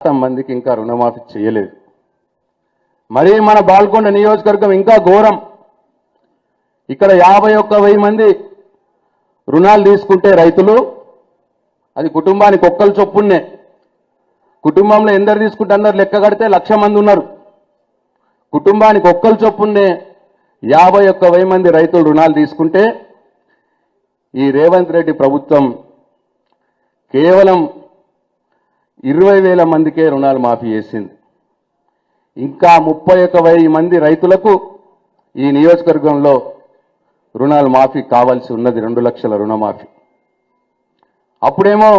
శాతం మందికి ఇంకా రుణమాఫీ చేయలేదు. మరి మన బాల్కొండ నియోజకవర్గం ఇంకా ఘోరం. ఇక్కడ యాభై ఒక్క వెయ్యి మంది రుణాలు తీసుకుంటే రైతులు అది కుటుంబానికి ఒక్కరు చొప్పున్నే. కుటుంబంలో ఎందరు తీసుకుంటే అందరు లెక్క కడితే లక్ష మంది ఉన్నారు. కుటుంబానికి ఒక్కరు చొప్పున్నే యాభై ఒక్క వెయ్యి మంది రైతులు రుణాలు తీసుకుంటే ఈ రేవంత్ రెడ్డి ప్రభుత్వం కేవలం ఇరవై వేల మందికే రుణాలు మాఫీ చేసింది. ఇంకా ముప్పై ఒక వెయ్యి మంది రైతులకు ఈ నియోజకవర్గంలో రుణాలు మాఫీ కావాల్సి ఉన్నది రెండు లక్షల రుణమాఫీ. అప్పుడేమో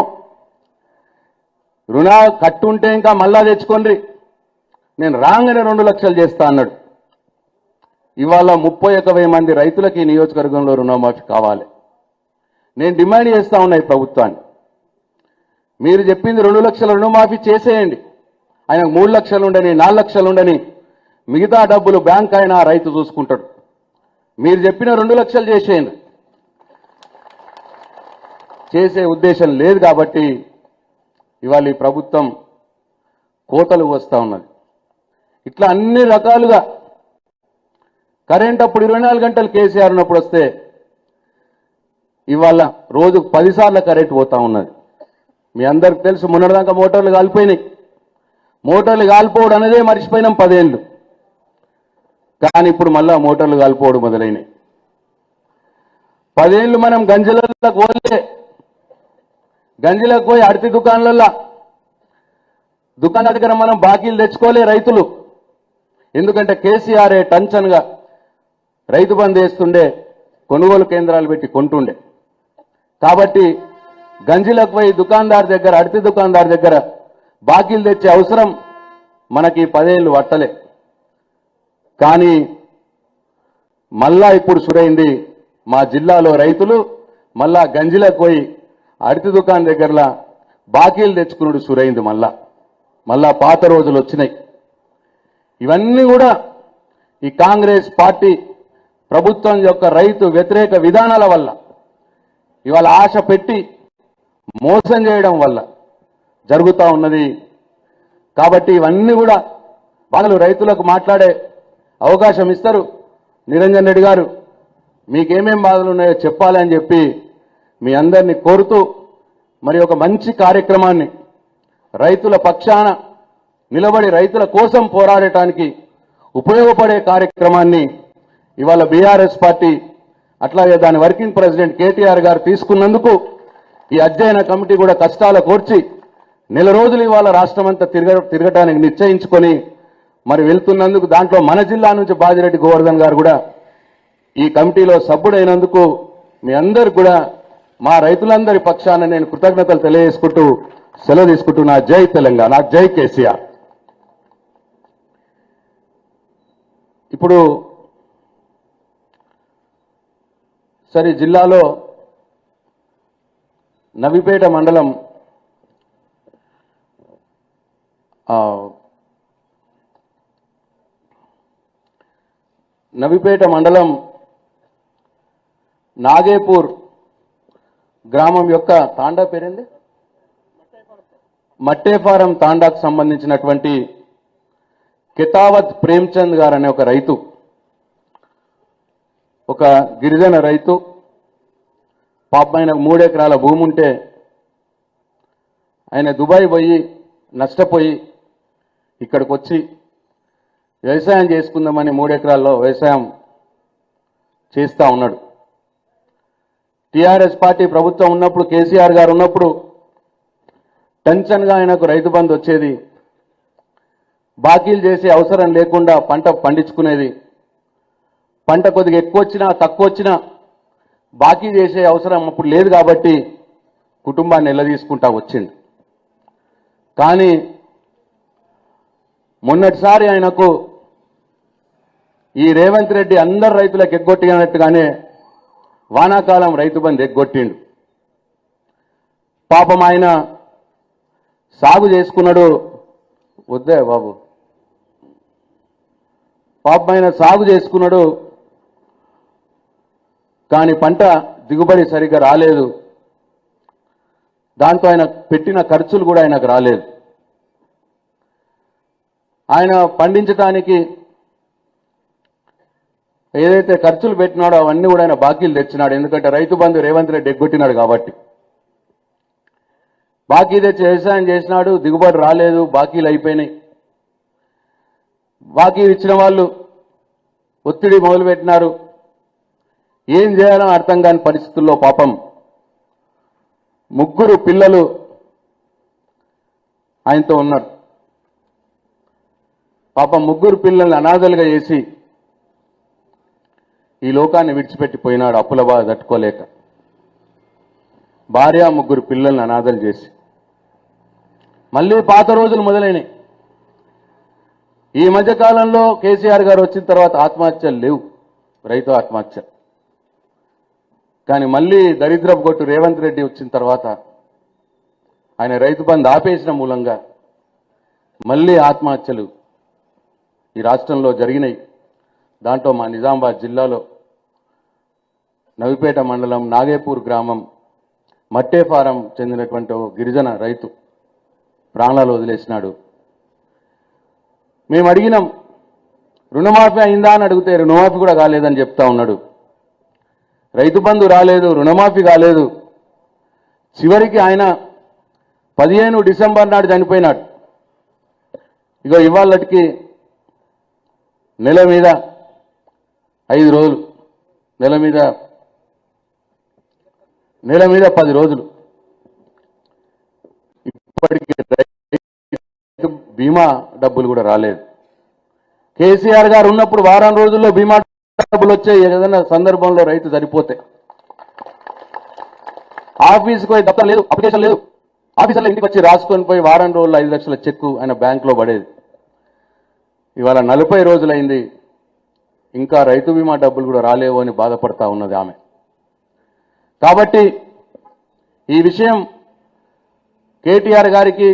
రుణ కట్టుంటే ఇంకా మళ్ళా తెచ్చుకోండి నేను రాగానే రెండు లక్షలు చేస్తా అన్నాడు. ఇవాళ ముప్పై ఒక్క వెయ్యి మంది రైతులకు ఈ నియోజకవర్గంలో రుణమాఫీ కావాలి. నేను డిమాండ్ చేస్తా ఉన్నాయి ఈ ప్రభుత్వాన్ని. మీరు చెప్పింది రెండు లక్షల రుణమాఫీ చేసేయండి. ఆయనకు మూడు లక్షలు ఉండని నాలుగు లక్షలు ఉండని మిగతా డబ్బులు బ్యాంక్ అయినా రైతు చూసుకుంటాడు. మీరు చెప్పిన రెండు లక్షలు చేసేయండి. చేసే ఉద్దేశం లేదు కాబట్టి ఇవాళ ఈ ప్రభుత్వం కోతలు వస్తూ ఉన్నది. ఇట్లా అన్ని రకాలుగా కరెంట్ అప్పుడు ఇరవై నాలుగు గంటలు కేసీఆర్ ఉన్నప్పుడు వస్తే ఇవాళ రోజుకు పదిసార్లు కరెంట్ పోతా ఉన్నది. మీ అందరికి తెలుసు మొన్నటిదాకా మోటార్లు కాలిపోయినాయి. మోటార్లు కాలిపోవడం అనేదే మర్చిపోయినాం పదేళ్ళు. కానీ ఇప్పుడు మళ్ళా మోటార్లు కాలిపోవడం మొదలైనవి పదేళ్ళు మనం గంజలకు పోలే గంజలకు పోయి అడితి దుకాణాలల్లో దుకాణాల దగ్గర మనం బాకీలు తెచ్చుకోలే రైతులు. ఎందుకంటే కేసీఆర్ టంచన్గా రైతు బంద్ వేస్తుండే కొనుగోలు కేంద్రాలు పెట్టి కొంటుండే. కాబట్టి గంజిలకు పోయి దుకాణదారు దగ్గర అడితి దుకాణదారు దగ్గర బాకీలు తెచ్చే అవసరం మనకి పదేళ్ళు పట్టలే. కానీ మళ్ళా ఇప్పుడు సురైంది మా జిల్లాలో రైతులు మళ్ళా గంజిలకు పోయి అడితి దుకాణం దగ్గరలా బాకీలు తెచ్చుకున్నాడు సురైంది మళ్ళా. మళ్ళా పాత రోజులు వచ్చినాయి. ఇవన్నీ కూడా ఈ కాంగ్రెస్ పార్టీ ప్రభుత్వం యొక్క రైతు వ్యతిరేక విధానాల వల్ల ఇవాళ ఆశ పెట్టి మోసం చేయడం వల్ల జరుగుతూ ఉన్నది. కాబట్టి ఇవన్నీ కూడా వాళ్ళు రైతులకు మాట్లాడే అవకాశం ఇస్తారు. నిరంజన్ రెడ్డి గారు మీకేమేం బాధలు ఉన్నాయో చెప్పాలి అని చెప్పి మీ అందరినీ కోరుతూ మరి ఒక మంచి కార్యక్రమాన్ని రైతుల పక్షాన నిలబడి రైతుల కోసం పోరాడటానికి ఉపయోగపడే కార్యక్రమాన్ని ఇవాళ బీఆర్ఎస్ పార్టీ అట్లాగే దాని వర్కింగ్ ప్రెసిడెంట్ కేటీఆర్ గారు తీసుకున్నందుకు ఈ అధ్యయన కమిటీ కూడా కష్టాల కోర్చి నెల రోజులు ఇవాళ రాష్ట్రమంతా తిరగ తిరగటానికి నిశ్చయించుకొని మరి వెళ్తున్నందుకు దాంట్లో మన జిల్లా నుంచి బాజిరెడ్డి గోవర్ధన్ గారు కూడా ఈ కమిటీలో సభ్యుడైనందుకు మీ అందరు కూడా మా రైతులందరి పక్షాన నేను కృతజ్ఞతలు తెలియజేసుకుంటూ సెలవు తీసుకుంటున్నా జై తెలంగాణ జై కేసీఆర్. ఇప్పుడు సరే జిల్లాలో నవిపేట మండలం నవిపేట మండలం నాగేపూర్ గ్రామం యొక్క తాండా పేరేంది? మట్టేఫారం తాండాకు సంబంధించినటువంటి కితావత్ ప్రేమ్చంద్ గారు అనే ఒక రైతు ఒక గిరిజన రైతు పాప ఆయనకు మూడెకరాల భూమి ఉంటే ఆయన దుబాయ్ పోయి నష్టపోయి ఇక్కడికి వచ్చి వ్యవసాయం చేసుకుందామని మూడెకరాల్లో వ్యవసాయం చేస్తూ ఉన్నాడు. టీఆర్ఎస్ పార్టీ ప్రభుత్వం ఉన్నప్పుడు కేసీఆర్ గారు ఉన్నప్పుడు టెన్షన్గా ఆయనకు రైతు బంధు వచ్చేది. బాకీలు చేసే అవసరం లేకుండా పంట పండించుకునేది. పంట కొద్దిగా ఎక్కువ వచ్చినా తక్కువ వచ్చినా బాకీ చేసే అవసరం అప్పుడు లేదు కాబట్టి కుటుంబాన్ని నిలదీసుకుంటా వచ్చిండు. కానీ మొన్నటిసారి ఆయనకు ఈ రేవంత్ రెడ్డి అందరు రైతులకు ఎగ్గొట్టినట్టుగానే వానాకాలం రైతు బంధు ఎగ్గొట్టిండు. పాపం ఆయన సాగు చేసుకున్నాడు. వద్దే బాబు. పాపం ఆయన సాగు చేసుకున్నాడు. కానీ పంట దిగుబడి సరిగ్గా రాలేదు. దాంతో ఆయన పెట్టిన ఖర్చులు కూడా ఆయనకు రాలేదు. ఆయన పండించడానికి ఏదైతే ఖర్చులు పెట్టినాడో అవన్నీ కూడా ఆయన బాకీలు తెచ్చినాడు. ఎందుకంటే రైతు బంధు రేవంత్ రెడ్డి ఎగ్గొట్టినాడు కాబట్టి. బాకీ తెచ్చి వ్యవసాయం చేసినాడు దిగుబడి రాలేదు బాకీలు అయిపోయినాయి. బాకీ ఇచ్చిన వాళ్ళు ఒత్తిడి మొదలుపెట్టినారు. ఏం చేయాలో అర్థం కాని పరిస్థితుల్లో పాపం ముగ్గురు పిల్లలు ఆయనతో ఉన్నారు. పాపం ముగ్గురు పిల్లల్ని అనాథలుగా చేసి ఈ లోకాన్ని విడిచిపెట్టి పోయినాడు అప్పుల బాధ తట్టుకోలేక. భార్య ముగ్గురు పిల్లల్ని అనాథలు చేసి. మళ్ళీ పాత రోజులు మొదలైనవి ఈ మధ్య కాలంలో కేసీఆర్ గారు వచ్చిన తర్వాత ఆత్మహత్యలు లేవు. రైతు ఆత్మహత్య. కానీ మళ్ళీ దరిద్రపు కొట్టు రేవంత్ రెడ్డి వచ్చిన తర్వాత ఆయన రైతు బంధు ఆపేసిన మూలంగా మళ్ళీ ఆత్మహత్యలు ఈ రాష్ట్రంలో జరిగినాయి. దాంట్లో మా నిజామాబాద్ జిల్లాలో నవిపేట మండలం నాగేపూర్ గ్రామం మట్టేఫారం చెందినటువంటి ఓ గిరిజన రైతు ప్రాణాలు వదిలేసినాడు. మేము అడిగినాం రుణమాఫీ అయిందా అని అడిగితే రుణమాఫీ కూడా కాలేదని చెప్తా ఉన్నాడు. రైతు బంధు రాలేదు రుణమాఫీ కాలేదు. చివరికి ఆయన పదిహేను డిసెంబర్ నాడు చనిపోయినాడు. ఇక ఇవాళకి నెల మీద ఐదు రోజులు నెల మీద నెల మీద పది రోజులు. ఇప్పటికీ రైతు బీమా డబ్బులు కూడా రాలేదు. కేసీఆర్ గారు ఉన్నప్పుడు వారం రోజుల్లో బీమా డబ్బులు వచ్చే ఏదైనా సందర్భంలో రైతు సరిపోతే. ఆఫీస్కి పోయి దత్తరం లేదు అప్లికేషన్ లేదు. ఆఫీసర్లో ఇంటికి వచ్చి రాసుకొని పోయి వారం రోజుల్లో ఐదు లక్షల చెక్కు ఆయన బ్యాంకులో పడేది. ఇవాళ నలభై రోజులైంది. ఇంకా రైతు బీమా డబ్బులు కూడా రాలేవు అని బాధపడతా ఉన్నది ఆమె. కాబట్టి ఈ విషయం కేటీఆర్ గారికి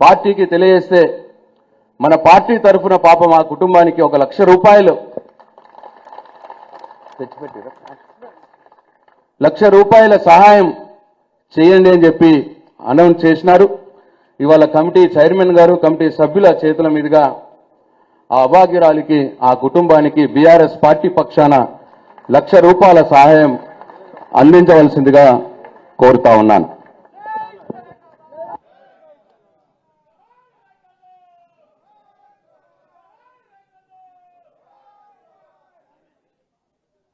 పార్టీకి తెలియజేస్తే మన పార్టీ తరఫున పాపం ఆ కుటుంబానికి ఒక లక్ష రూపాయలు తెచ్చిపెట్టారు లక్ష రూపాయల సహాయం చేయండి అని చెప్పి అనౌన్స్ చేసినారు. ఇవాళ కమిటీ చైర్మన్ గారు కమిటీ సభ్యుల చేతుల మీదుగా ఆ అభాగ్యురాలికి ఆ కుటుంబానికి బీఆర్ఎస్ పార్టీ పక్షాన లక్ష రూపాయల సహాయం అందించవలసిందిగా కోరుతా ఉన్నాను.